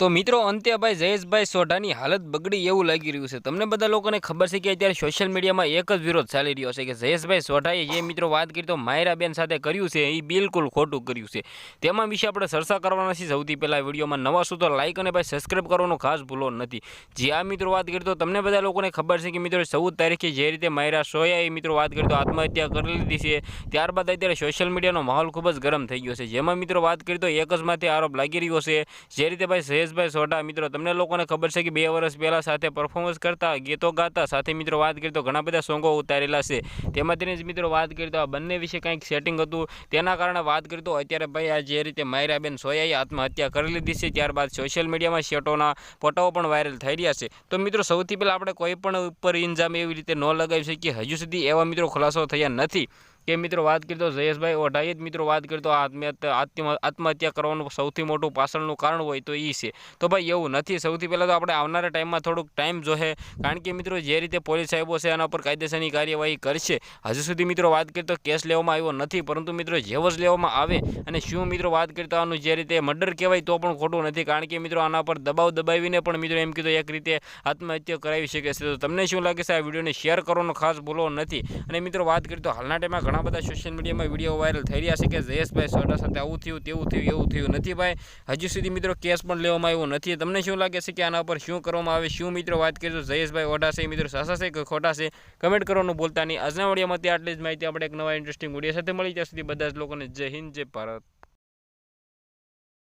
તો મિત્રો અંતે ભાઈ જયેશભાઈ સોઢાની હાલત બગડી એવું લાગી રહ્યું છે. તમને બધા લોકોને ખબર છે કે અત્યારે સોશિયલ મીડિયામાં એક જ વિરોધ ચાલી રહ્યો છે કે જયેશભાઈ સોઢાએ જે મિત્રો વાત કરી તો માયરાબેન સાથે કર્યું છે, એ બિલકુલ ખોટું કર્યું છે. તેમાં વિશે આપણે ચર્ચા કરવાના છીએ સૌથી પહેલાં વિડીયોમાં. નવા શું તો લાઇક અને ભાઈ સબસ્ક્રાઈબ કરવાનું ખાસ ભૂલો નથી. જે આ મિત્રો વાત કરી તો તમને બધા લોકોને ખબર છે કે મિત્રો ચૌદ તારીખે જે રીતે માયરા સોયાએ મિત્રો વાત કરી તો આત્મહત્યા કરી લીધી છે. ત્યારબાદ અત્યારે સોશિયલ મીડિયાનો માહોલ ખૂબ જ ગરમ થઈ ગયો છે. જેમાં મિત્રો વાત કરી તો એક જ આરોપ લાગી રહ્યો છે. જે રીતે ભાઈ જયેશભાઈ સોઢા, મિત્રો, તમને લોકોને ખબર છે કે બે વર્ષ પહેલાં સાથે પરફોર્મન્સ કરતા, ગીતો ગાતા, સાથે મિત્રો વાત કરી તો ઘણા બધા સોંગો ઉતારેલા છે. તેમાંથી જ મિત્રો વાત કરી તો આ બંને વિશે કંઈક સેટિંગ હતું. તેના કારણે વાત કરી તો અત્યારે ભાઈ આ જે રીતે માયરાબેન સોયાએ આત્મહત્યા કરી લીધી છે, ત્યારબાદ સોશિયલ મીડિયામાં શેટોના ફોટાઓ પણ વાયરલ થઈ રહ્યા છે. તો મિત્રો, સૌથી પહેલાં આપણે કોઈ પણ ઉપર ઇન્જામ એવી રીતે ન લગાવી શકીએ. હજુ સુધી એવા મિત્રો ખુલાસો થયા નથી. કે મિત્રો વાત કરી તો જયેશભાઈ ઓઢાઈએ જ મિત્રો વાત કરી તો આત્મહત્યા કરવાનું સૌથી મોટું પાછળનું કારણ હોય તો એ છે. તો ભાઈ એવું નથી. સૌથી પહેલાં તો આપણે આવનારા ટાઈમમાં થોડુંક ટાઈમ જોશે કારણ કે મિત્રો જે રીતે પોલીસ સાહેબો છે એના પર કાયદેસરની કાર્યવાહી કરશે. હજુ સુધી મિત્રો વાત કરી તો કેસ લેવામાં આવ્યો નથી. પરંતુ મિત્રો જેવો જ લેવામાં આવે અને શું મિત્રો વાત કરી તો આનું જે રીતે મર્ડર કહેવાય તો પણ ખોટું નથી. કારણ કે મિત્રો આના પર દબાવ દબાવીને પણ મિત્રો એમ કીધું એક રીતે આત્મહત્યા કરાવી શકે છે. તો તમને શું લાગે છે આ વિડીયોને શેર કરવાનો ખાસ ભૂલો નથી? અને મિત્રો વાત કરી તો હાલના ટાઈમમાં ઘણા બધા સોશિયલ મીડિયામાં વીડિયો વાયરલ થઈ રહ્યા છે કે જયેશભાઈ સોઢા સાથે આવું થયું, તેવું થયું, એવું થયું નથી ભાઈ. હજુ સુધી મિત્રો કેસ પણ લેવામાં આવ્યો નથી. તમને શું લાગે છે કે આના પર શું કરવામાં આવે, શું મિત્રો વાત કરીશું? જયેશભાઈ ઓઢા છે, મિત્રો સાસા છે કે ખોટા છે? કમેન્ટ કરવાનું ભૂલતા નહીં. આજના વિડીયોમાંથી આટલી જ માહિતી. આપણે એક નવા ઇન્ટરેસ્ટિંગ વીડિયો સાથે મળી. ત્યાં સુધી બધા જ લોકોને જય હિન્દ, જય ભારત.